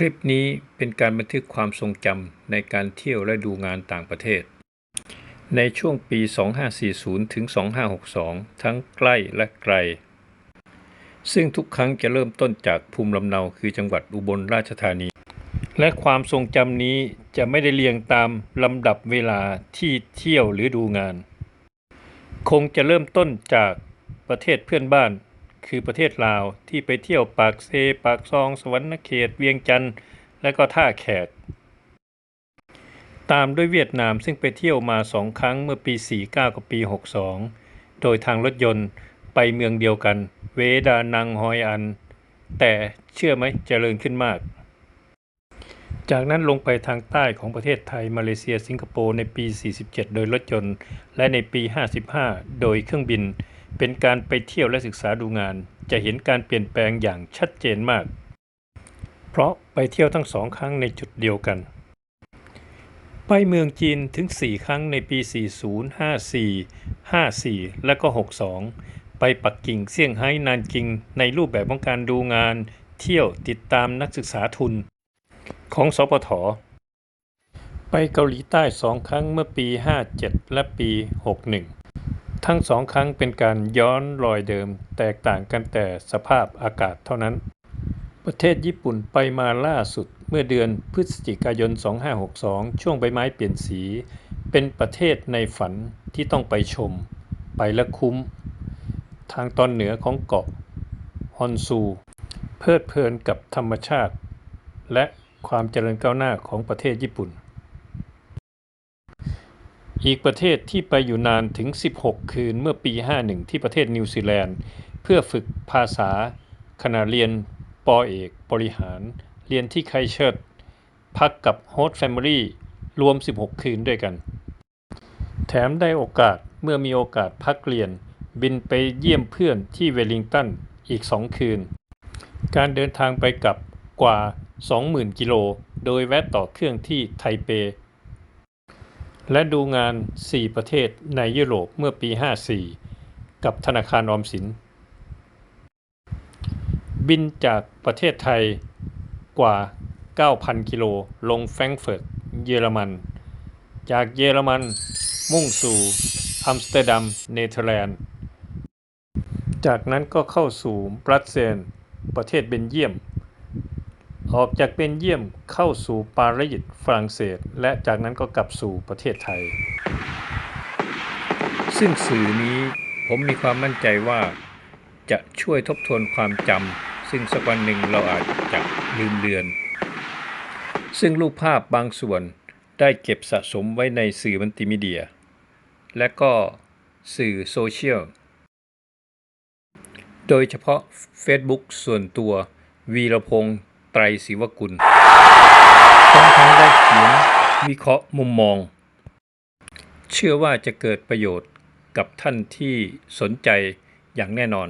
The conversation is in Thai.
คลิปนี้เป็นการบันทึกความทรงจำในการเที่ยวและดูงานต่างประเทศ ในช่วงปี 2540 ถึง 2562 ทั้งใกล้และไกล ซึ่งทุกครั้งจะเริ่มต้นจากภูมิลำเนาคือจังหวัดอุบลราชธานี และความทรงจำนี้จะไม่ได้เรียงตามลำดับเวลาที่เที่ยวหรือดูงาน คงจะเริ่มต้นจากประเทศเพื่อนบ้าน คือประเทศลาวที่ไปเที่ยวปากเซ ปากซอง สวรรณเขต เวียงจันทร์และก็ท่าแขก ตามด้วยเวียดนามซึ่งไปเที่ยวมาสองครั้งเมื่อปี 49 กับปี 62 โดยทางรถยนต์ไปเมืองเดียวกัน เวดานังฮอยอัน แต่เชื่อไหมเจริญขึ้นมาก จากนั้นลงไปทางใต้ของประเทศไทย มาเลเซียสิงคโปร์ในปี 47 โดยรถยนต์ และในปี 55 โดยเครื่องบิน เป็นการไปเที่ยวและศึกษาดูงาน จะเห็นการเปลี่ยนแปลงอย่างชัดเจนมาก เพราะไปเที่ยวทั้งสองครั้งในจุดเดียวกัน ไปเมืองจีนถึง 4 ครั้งในปี 40 54 54 และก็ 62 ไปปักกิ่งเซี่ยงไฮ้นานกิง ในรูปแบบของการดูงาน เที่ยวติดตามนักศึกษาทุน ของสปทไปเกาหลีใต้สองครั้งเมื่อปี 57 และปี 61 ทั้งสองครั้งเป็นการย้อนรอยเดิม แตกต่างกันแต่สภาพอากาศเท่านั้น ประเทศญี่ปุ่นไปมาล่าสุดเมื่อเดือนพฤศจิกายน 2562 ช่วงใบไม้เปลี่ยนสี เป็นประเทศในฝันที่ต้องไปชม ไปและคุ้ม ทางตอนเหนือของเกาะฮอนซู เพลิดเพลินกับธรรมชาติ และความเจริญก้าวหน้าของประเทศญี่ปุ่น อีกประเทศที่ไปอยู่นานถึง 16 คืนเมื่อปี 51 ที่ประเทศนิวซีแลนด์ เพื่อฝึกภาษาขณะเรียนปอเอกบริหาร เรียนที่ไคเชิร์ตพักกับโฮสต์แฟมิลี่รวม 16 คืนด้วยกัน แถมได้โอกาสเมื่อมีโอกาสพักเรียน บินไปเยี่ยมเพื่อนที่เวลลิงตันอีก 2 คืน การเดินทางไปกลับกว่า 20,000 กิโล โดยแวะต่อเครื่องที่ไทเป และดูงาน 4 ประเทศในยุโรปเมื่อปี 54 กับธนาคารออมสิน บินจากประเทศไทยกว่า 9,000 กิโลลงแฟรงเฟิร์ตเยอรมัน จากเยอรมันมุ่งสู่อัมสเตอร์ดัมเนเธอร์แลนด์ จากนั้นก็เข้าสู่บรัสเซลประเทศเบนเยียม ออกจากเบนเยียมเข้าสู่ปารีสฝรั่งเศส และจากนั้นก็กลับสู่ประเทศไทย ซึ่งสื่อนี้ผมมีความมั่นใจว่าจะช่วยทบทวนความจำซึ่งสักวันหนึ่งเราอาจจะลืมเลือน ซึ่งรูปภาพบางส่วนได้เก็บสะสมไว้ในสื่อมัลติมีเดีย และก็สื่อโซเชียล โดยเฉพาะ Facebook ส่วนตัววีรพงษ์ ตรศิวกุลทั้งทั้งได้เขียนวิเคราะห์มุมมอง เชื่อว่าจะเกิดประโยชน์กับท่านที่สนใจอย่างแน่นอน